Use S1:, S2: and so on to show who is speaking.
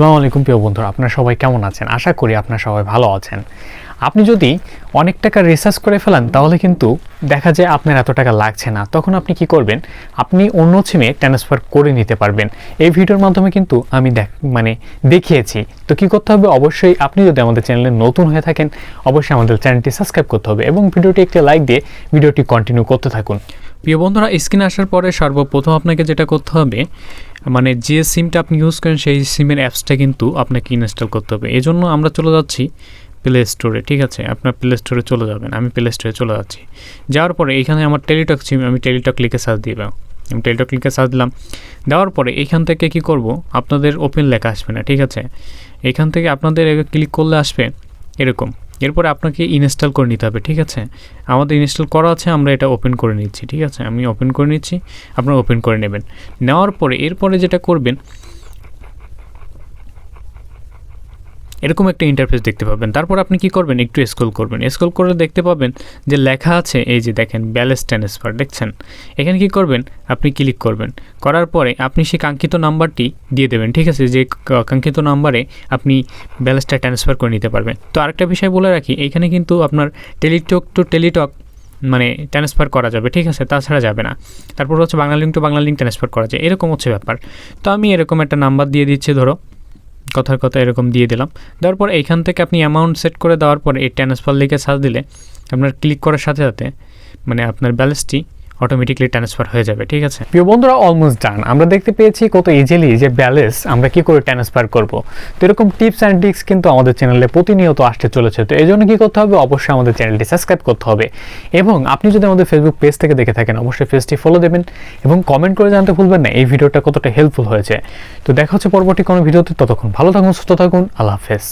S1: আসসালামু আলাইকুম প্রিয় বন্ধুরা, আপনারা সবাই কেমন আছেন? আশা করি আপনারা সবাই ভালো আছেন। আপনি যদি অনেক টাকা রিসার্চ করে ফেলেন, তাহলে কিন্তু দেখা যায় আপনার এত টাকা লাগছে না। তখন আপনি কি করবেন? আপনি অন্য সিমে ট্রান্সফার করে নিতে পারবেন। এই ভিডিওর মাধ্যমে কিন্তু আমি দেখ মানে দেখিয়েছি। তো কি করতে হবে? অবশ্যই আপনি যদি আমাদের চ্যানেলে নতুন হয়ে থাকেন, অবশ্যই আমাদের চ্যানেলটি সাবস্ক্রাইব করতে হবে এবং ভিডিওটি একটি লাইক দিয়ে ভিডিওটি কন্টিনিউ করতে থাকুন। প্রিয় বন্ধুরা স্ক্রিনে আসার পরে সর্বপ্রথম আপনাকে যেটা করতে হবে মানে যে সিমটা আপনি ইউজ করেন, সেই সিমের অ্যাপসটা কিন্তু আপনাকে ইনস্টল করতে হবে। এই জন্য আমরা চলে যাচ্ছি প্লে স্টোরে ঠিক আছে? আপনার প্লে স্টোরে চলে যাবেন। আমি প্লে স্টোরে চলে যাচ্ছি। যাওয়ার পরে এখানে আমার টেলিটক সিম আমি টেলিটক লিখে সার্চ দিলাম। আমি টেলিটক লিখে সার্চ দিলাম। দেওয়ার পরে এখান থেকে কি করব? আপনাদের ওপেন লেখা আসবে না, ঠিক আছে? এখান থেকে আপনাদের ক্লিক করলে আসবে এরকম। এরপরে আপনাকে ইনস্টল করে নিতে হবে, ঠিক আছে? আমাদের ইনস্টল করা আছে, আমরা এটা ওপেন করে নিচ্ছি, ঠিক আছে? আমি ওপেন করে নিচ্ছি, আপনারা ওপেন করে নেবেন। নেওয়ার পরে, এরপরে যেটা করবেন এরকম একটা ইন্টারফেস দেখতে পাবেন। তারপর আপনি কি করবেন? একটু স্ক্রল করবেন। স্ক্রল করে দেখতে পাবেন যে লেখা আছে, এই যে দেখেন ব্যালেন্স ট্রান্সফার দেখছেন? এখানে কি করবেন? আপনি ক্লিক করবেন। করার পরে আপনি সেই কাঙ্ক্ষিত নাম্বারটি দিয়ে দেবেন, ঠিক আছে? যে কাঙ্ক্ষিত নাম্বারে আপনি ব্যালেন্সটা ট্রান্সফার করে নিতে পারবেন। তো আরেকটা বিষয় বলে রাখি, এখানে কিন্তু আপনার টেলিটক টু টেলিটক মানে ট্রান্সফার করা যাবে, ঠিক আছে? তাছাড়া যাবে না। তারপর হচ্ছে Banglalink to Banglalink transfer করা যায়। এরকম হচ্ছে ব্যাপার। তো আমি এরকম একটা নাম্বার দিয়ে দিচ্ছি, ধরো। কথার কথা এরকম দিয়ে দিলাম। দেওয়ার পর এইখান থেকে আপনি অ্যামাউন্ট সেট করে দেওয়ার পর এই ট্রান্সফার লিখে সার্চ দিলে আপনার ক্লিক করার সাথে সাথে মানে আপনার ব্যালেন্সটি অটোমেটিকলি ট্রান্সফার হয়ে যাবে, ঠিক আছে? প্রিয় বন্ধুরা অলমোস্ট ডান আমরা দেখতে পেয়েছি কত ইজিলি যে ব্যালেন্স আমরা কি করে ট্রান্সফার করব। তো এরকম টিপস অ্যান্ড ট্রিক্স কিন্তু আমাদের চ্যানেলে প্রতিনিয়ত আসতে চলেছে। তো এই জন্য কি করতে হবে? অবশ্যই আমাদের চ্যানেলটি সাবস্ক্রাইব করতে হবে। এবং আপনি যদি আমাদের ফেসবুক পেজ থেকে দেখে থাকেন, অবশ্যই পেজটি ফলো দেবেন এবং কমেন্ট করে জানতে ভুলবেন না, এই ভিডিওটা কতটা হেল্পফুল হয়েছে। তো দেখা হচ্ছে পরবর্তী কোনো ভিডিওতে। ততক্ষণ ভালো থাকুন, সুস্থ থাকুন। আল্লাহ হাফেজ।